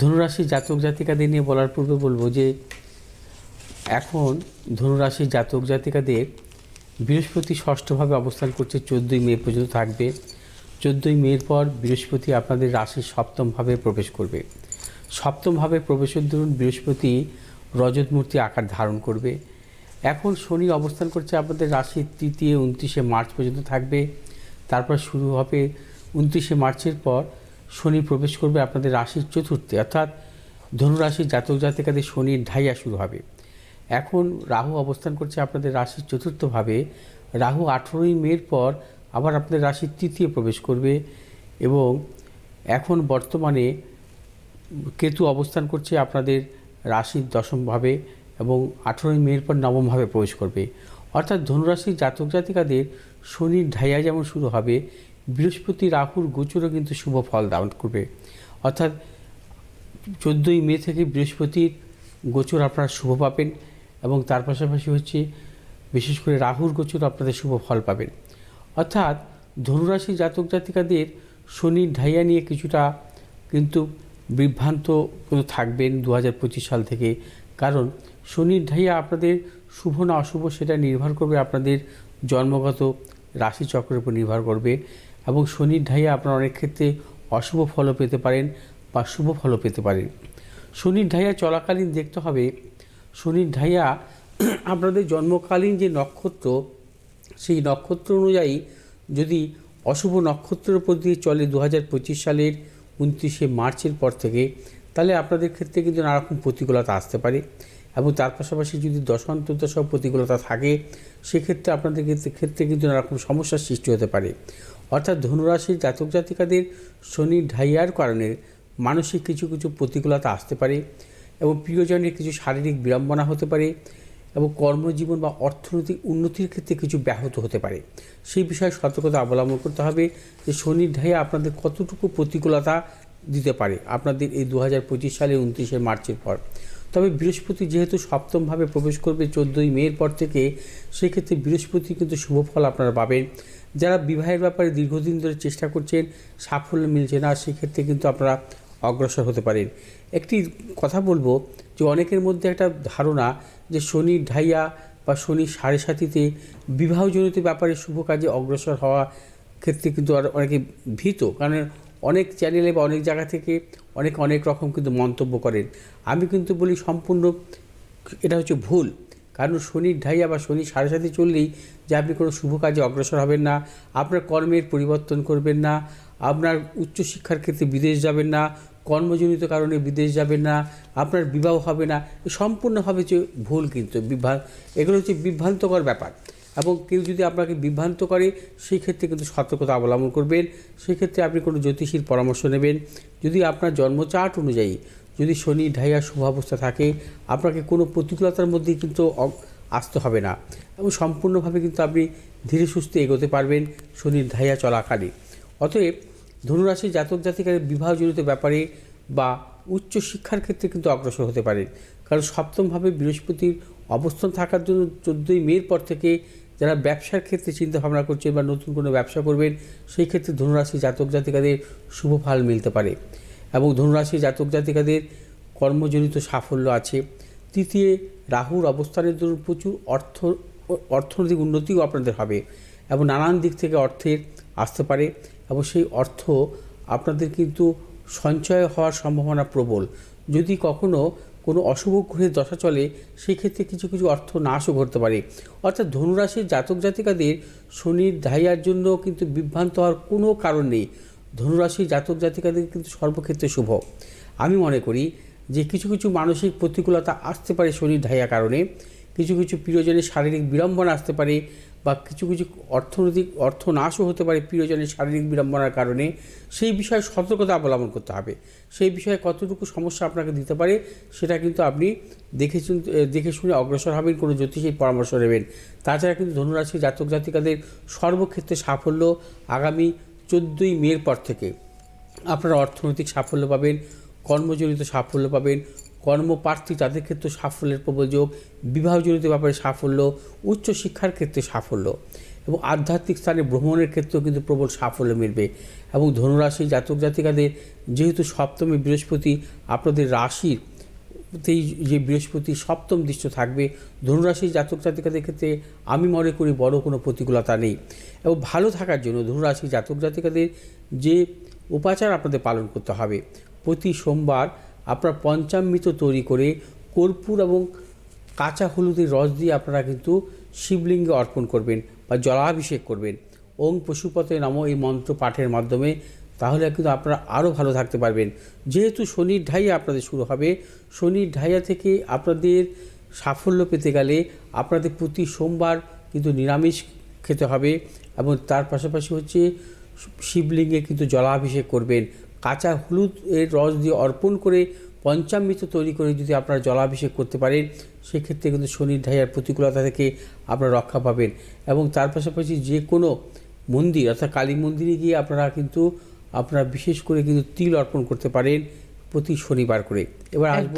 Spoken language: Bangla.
ধনুরাশি জাতক জাতিকাদের নিয়ে বলার পূর্বে বলব যে, এখন ধনুরাশি জাতক জাতিকাদের বৃহস্পতি ষষ্ঠভাবে অবস্থান করছে চোদ্দোই মে পর্যন্ত থাকবে। চোদ্দোই মের পর বৃহস্পতি আপনাদের রাশির সপ্তমভাবে প্রবেশ করবে। সপ্তমভাবে প্রবেশের দরুন বৃহস্পতি রজত মূর্তি আকার ধারণ করবে। এখন শনি অবস্থান করছে আপনাদের রাশির তৃতীয়, উনত্রিশে মার্চ পর্যন্ত থাকবে। তারপর শুরু হবে উনত্রিশে মার্চের পর শনি প্রবেশ করবে আপনাদের রাশির চতুর্থে, অর্থাৎ ধনুরাশির জাতক জাতিকাদের শনির ঢাইয়া শুরু হবে। এখন রাহু অবস্থান করছে আপনাদের রাশির চতুর্থভাবে। রাহু আঠেরোই মের পর আবার আপনাদের রাশির তৃতীয় প্রবেশ করবে এবং এখন বর্তমানে কেতু অবস্থান করছে আপনাদের রাশির দশমভাবে এবং আঠেরোই মের পর নবমভাবে প্রবেশ করবে। অর্থাৎ ধনুরাশির জাতক জাতিকাদের শনির ঢাইয়া যেমন শুরু হবে বৃহস্পতি রাহুর গোচরও কিন্তু শুভ ফল দান করবে। অর্থাৎ চোদ্দোই মে থেকে বৃহস্পতির গোচর আপনারা শুভ পাবেন এবং তার পাশাপাশি হচ্ছে বিশেষ করে রাহুর গোচর আপনাদের শুভ ফল পাবেন। অর্থাৎ ধনুরাশি জাতক জাতিকাদের শনির ঢাইয়া নিয়ে কিছুটা কিন্তু বিভ্রান্ত থাকবেন দু হাজার পঁচিশ সাল থেকে। কারণ শনির ঢাইয়া আপনাদের শুভ না অশুভ সেটা নির্ভর করবে আপনাদের জন্মগত রাশিচক্রের উপর নির্ভর করবে। এবং শনির ঢাইয়া আপনারা অনেক ক্ষেত্রে অশুভ ফলও পেতে পারেন বা শুভ ফলও পেতে পারেন। শনির ঢাইয়া চলাকালীন দেখতে হবে শনির ঢাইয়া আপনাদের জন্মকালীন যে নক্ষত্র, সেই নক্ষত্র অনুযায়ী যদি অশুভ নক্ষত্রের উপর দিয়ে চলে দু হাজার পঁচিশ সালের উনত্রিশে মার্চের পর থেকে, তাহলে আপনাদের ক্ষেত্রে কিন্তু নানারকম প্রতিকূলতা আসতে পারে এবং তার পাশাপাশি যদি দশান্তদশাও প্রতিকূলতা থাকে, সেক্ষেত্রে আপনাদের ক্ষেত্রে কিন্তু নানারকম সমস্যার সৃষ্টি হতে পারে। অর্থাৎ ধনুরাশির জাতক জাতিকাদের শনির ঢাইয়ার কারণে মানসিক কিছু কিছু প্রতিকূলতা আসতে পারে এবং প্রিয়জনের কিছু শারীরিক বিড়ম্বনা হতে পারে এবং কর্মজীবন বা অর্থনৈতিক উন্নতির ক্ষেত্রে কিছু ব্যাহত হতে পারে। সেই বিষয়ে সতর্কতা অবলম্বন করতে হবে যে শনির ঢাইয়া আপনাদের কতটুকু প্রতিকূলতা দিতে পারে আপনাদের এই দু হাজার পঁচিশ সালের উনত্রিশে মার্চের পর। তবে বৃহস্পতি যেহেতু সপ্তমভাবে প্রবেশ করবে চোদ্দোই মের পর থেকে, সেক্ষেত্রে বৃহস্পতি কিন্তু শুভ ফল আপনারা পাবেন। যারা বিবাহের ব্যাপারে দীর্ঘদিন ধরে চেষ্টা করছেন, সাফল্য মিলছে না, সেক্ষেত্রে কিন্তু আপনারা অগ্রসর হতে পারেন। একটি কথা বলব যে অনেকের মধ্যে একটা ধারণা যে শনি ঢাইয়া বা শনি সাড়ে সাতিতে বিবাহজনিত ব্যাপারে শুভ কাজে অগ্রসর হওয়া ক্ষেত্রে কিন্তু আর অনেকে ভীত। কারণ অনেক চ্যানেলে বা অনেক জায়গা থেকে অনেক অনেক রকম কিন্তু মন্তব্য করেন। আমি কিন্তু বলি সম্পূর্ণ, এটা হচ্ছে ভুল। কারণ শনির ঢাইয়া বা শনি সাড়ে সাথে চললেই যে আপনি কোনো শুভ কাজে অগ্রসর হবেন না, আপনার কর্মের পরিবর্তন করবেন না, আপনার উচ্চশিক্ষার ক্ষেত্রে বিদেশ যাবেন না, কর্মজনিত কারণে বিদেশ যাবেন না, আপনার বিবাহ হবে না সম্পূর্ণভাবে যে ভুল কিন্তু বিভ্রান্ত এগুলো হচ্ছে বিভ্রান্তকর ব্যাপার। এবং কেউ যদি আপনাকে বিভ্রান্ত করে, সেই ক্ষেত্রে কিন্তু সতর্কতা অবলম্বন করবেন সেক্ষেত্রে আপনি কোনো জ্যোতিষীর পরামর্শ নেবেন। যদি আপনার জন্মচার্ট অনুযায়ী যদি শনি ঢাইয়া শুভাবস্থা থাকে, আপনাকে কোনো প্রতিকূলতার মধ্যেই কিন্তু আসতে হবে না। এবং সম্পূর্ণভাবে কিন্তু আপনি ধীরে সুস্থে এগোতে পারবেন শনির ঢাইয়া চলাকালে। অতএব ধনুরাশি জাতক জাতিকাদের বিবাহজনিত ব্যাপারে বা উচ্চ শিক্ষার ক্ষেত্রে কিন্তু অগ্রসর হতে পারেন কারণ সপ্তমভাবে বৃহস্পতির অবস্থান থাকার জন্য চোদ্দোই মের পর থেকে যারা ব্যবসার ক্ষেত্রে চিন্তা ভাবনা করছেন বা নতুন কোনো ব্যবসা করবেন, সেই ক্ষেত্রে ধনুরাশি জাতক জাতিকাদের শুভ ফল মিলতে পারে। এবং ধনুরাশি জাতক জাতিকাদের কর্মজনিত সাফল্য আছে। তৃতীয়, রাহুর অবস্থানের দরুন প্রচুর অর্থ, অর্থনৈতিক উন্নতিও আপনাদের হবে এবং নানান দিক থেকে অর্থের আসতে পারে এবং সেই অর্থ আপনাদের কিন্তু সঞ্চয় হওয়ার সম্ভাবনা প্রবল। যদি কখনো কোনো অশুভ গ্রহের দশা চলে, সেক্ষেত্রে কিছু কিছু অর্থ নাশও ঘটতে পারে। অর্থাৎ ধনুরাশির জাতক জাতিকাদের শনির ধাইয়ার জন্য কিন্তু বিভ্রান্ত হওয়ার কোনো কারণ নেই। ধনুরাশির জাতক জাতিকাদের কিন্তু সর্বক্ষেত্রে শুভ। আমি মনে করি যে কিছু কিছু মানসিক প্রতিকূলতা আসতে পারে শনির ধাইয়া কারণে, কিছু কিছু প্রিয়জনের শারীরিক বিড়ম্বনা আসতে পারে বা কিছু কিছু অর্থনৈতিক অর্থ নাশও হতে পারে প্রিয়জনের শারীরিক বিড়ম্বনার কারণে, সেই বিষয়ে সতর্কতা অবলম্বন করতে হবে। সেই বিষয়ে কতটুকু সমস্যা আপনাকে দিতে পারে সেটা কিন্তু আপনি দেখে দেখে শুনে অগ্রসর হবেন, কোনো জ্যোতিষীর পরামর্শ নেবেন। তাছাড়া কিন্তু ধনুরাশি জাতক জাতিকাদের সর্বক্ষেত্রে সাফল্য আগামী চোদ্দোই মের পর থেকে আপনারা অর্থনৈতিক সাফল্য পাবেন, কর্মজনিত সাফল্য পাবেন, কর্মপ্রার্থী তাদের ক্ষেত্রে সাফল্যের প্রবল যোগ, বিবাহজনিত ব্যাপারে সাফল্য, উচ্চশিক্ষার ক্ষেত্রে সাফল্য এবং আধ্যাত্মিক স্থানে ভ্রমণের ক্ষেত্রেও কিন্তু প্রবল সাফল্য মিলবে এবং ধনুরাশি জাতক জাতিকাদের যেহেতু সপ্তমী বৃহস্পতি আপনাদের রাশির তেই যে বৃহস্পতি সপ্তম দৃশ্য থাকবে, ধনুরাশি জাতক জাতিকাদের ক্ষেত্রে আমি মনে করি বড় কোনো প্রতিকূলতা নেই। এবং ভালো থাকার জন্য ধনুরাশি জাতক জাতিকাদের যে উপাচার আপনাদের পালন করতে হবে, প্রতি সোমবার আপনার পঞ্চামৃত তৈরি করে কর্পূর এবং কাঁচা হলুদের রস দিয়ে আপনারা কিন্তু শিবলিঙ্গে অর্পণ করবেন বা জলাভিষেক করবেন। ওং পশুপতে নাম এই মন্ত্র পাঠের মাধ্যমে তাহলে কিন্তু আপনারা আরও ভালো থাকতে পারবেন। যেহেতু শনির ঢাইয়া আপনাদের শুরু হবে, শনির ঢাইয়া থেকে আপনাদের সাফল্য পেতে গেলে আপনাদের প্রতি সোমবার কিন্তু নিরামিষ খেতে হবে এবং তার পাশাপাশি হচ্ছে শিবলিঙ্গে কিন্তু জলাভিষেক করবেন। কাঁচা হলুদ এর রস দিয়ে অর্পণ করে পঞ্চামৃত তৈরি করে যদি আপনারা জলাভিষেক করতে পারেন, সেক্ষেত্রে কিন্তু শনির ঢাইয়ার প্রতিকূলতা থেকে আপনারা রক্ষা পাবেন। এবং তার পাশাপাশি যে কোনো মন্দির, অর্থাৎ কালী মন্দিরে গিয়ে আপনারা কিন্তু আপনারা বিশেষ করে কিন্তু তিল অর্পণ করতে পারেন প্রতি শনিবার করে। এবার আসব